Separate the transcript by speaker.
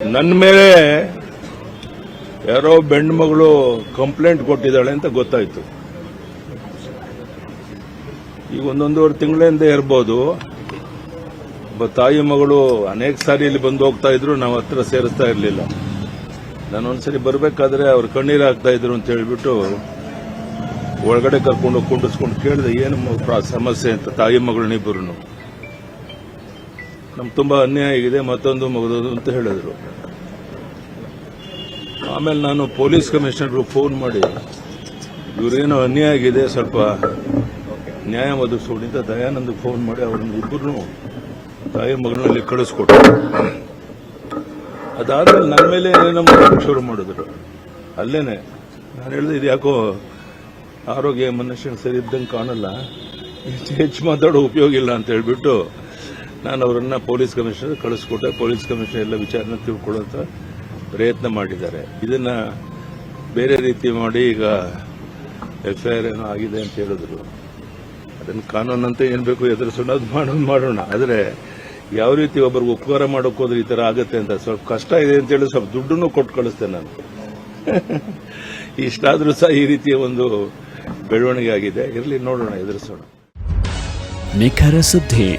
Speaker 1: ನನ್ನ ಮೇಲೆ ಯಾರೋ ಬೆಂಡ್ ಮಗಳು ಕಂಪ್ಲೇಂಟ್ ಕೊಟ್ಟಿದ್ದಾಳೆ ಅಂತ ಗೊತ್ತಾಯ್ತು. ಈಗ ಒಂದೊಂದೂವರೆ ತಿಂಗಳಿಂದ ಇರ್ಬೋದು. ಒಬ್ಬ ತಾಯಿ ಮಗಳು ಅನೇಕ ಸಾರಿ ಇಲ್ಲಿ ಬಂದು ಹೋಗ್ತಾ ಇದ್ರು, ನಾವು ಹತ್ರ ಸೇರಿಸ್ತಾ ಇರಲಿಲ್ಲ. ನಾನು ಒಂದ್ಸರಿ ಬರಬೇಕಾದ್ರೆ ಅವ್ರು ಕಣ್ಣೀರು ಹಾಕ್ತಾ ಇದ್ರು ಅಂತ ಹೇಳ್ಬಿಟ್ಟು ಒಳಗಡೆ ಕರ್ಕೊಂಡು ಕುಂಡಿಸ್ಕೊಂಡು ಕೇಳಿದೆ ಏನು ಸಮಸ್ಯೆ? ಅಂತ ತಾಯಿ ಮಗಳನ್ನಿಬ್ಬರು ನಮ್ಗೆ ತುಂಬಾ ಅನ್ಯಾಯ ಆಗಿದೆ, ಮತ್ತೊಂದು ಮುಗಿದೋದು ಅಂತ ಹೇಳಿದರು. ಆಮೇಲೆ ನಾನು ಪೊಲೀಸ್ ಕಮಿಷನರ್ಗೂ ಫೋನ್ ಮಾಡಿ, ಇವರೇನೋ ಅನ್ಯಾಯ ಆಗಿದೆ, ಸ್ವಲ್ಪ ನ್ಯಾಯ ಒದಗಿಸ್ಕೊಡಿ ಅಂತ ದಯಾನಂದ್ ಫೋನ್ ಮಾಡಿ ಅವ್ರನ್ನ ಇಬ್ಬರು ತಾಯಿ ಮಗನಲ್ಲಿ ಕಳಿಸ್ಕೊಟ್ರು. ಅದಾದ್ಮೇಲೆ ನನ್ನ ಮೇಲೆ ನಮ್ಮ ಶುರು ಮಾಡಿದ್ರು. ಅಲ್ಲೇನೆ, ನಾನು ಹೇಳಿದೆ, ಇದು ಯಾಕೋ ಆರೋಗ್ಯ ಮನುಷ್ಯನ ಸರಿ ಇದ್ದಂಗೆ ಕಾಣಲ್ಲ ಹೆಚ್ಚು ಮಾತಾಡೋ ಉಪಯೋಗ ಇಲ್ಲ ಅಂತ ಹೇಳ್ಬಿಟ್ಟು ನಾನು ಅವರನ್ನ ಪೊಲೀಸ್ ಕಮಿಷನರ್ ಕಳಿಸ್ಕೊಟ್ಟೆ. ಪೊಲೀಸ್ ಕಮಿಷನರ್ ಎಲ್ಲ ವಿಚಾರನ ತಿಳ್ಕೊಳ್ಳೋಂತ ಪ್ರಯತ್ನ ಮಾಡಿದ್ದಾರೆ. ಇದನ್ನ ಬೇರೆ ರೀತಿ ಮಾಡಿ ಈಗ ಎಫ್ಐಆರ್ ಏನೋ ಆಗಿದೆ ಅಂತ ಹೇಳಿದ್ರು. ಅದನ್ನು ಕಾನೂನಂತೆ ಏನ್ ಬೇಕು ಎದುರಿಸೋಣ ಅದು ಮಾಡೋದು ಮಾಡೋಣ. ಆದರೆ ಯಾವ ರೀತಿ ಒಬ್ಬರಿಗೆ ಉಪಕಾರ ಮಾಡೋಕೆ ಹೋದ್ರೆ ಈ ತರ ಆಗುತ್ತೆ ಅಂತ ಸ್ವಲ್ಪ ಕಷ್ಟ ಇದೆ ಅಂತ ಹೇಳಿ ಸ್ವಲ್ಪ ದುಡ್ಡನ್ನು ಕೊಟ್ಟು ಕಳಿಸ್ತೇನೆ ನಾನು. ಇಷ್ಟಾದ್ರೂ ಸಹ ಈ ರೀತಿಯ ಒಂದು ಬೆಳವಣಿಗೆ ಆಗಿದೆ. ಇರಲಿ, ನೋಡೋಣ, ಎದುರಿಸೋಣ.
Speaker 2: ನಿಖರ ಸುದ್ದಿ.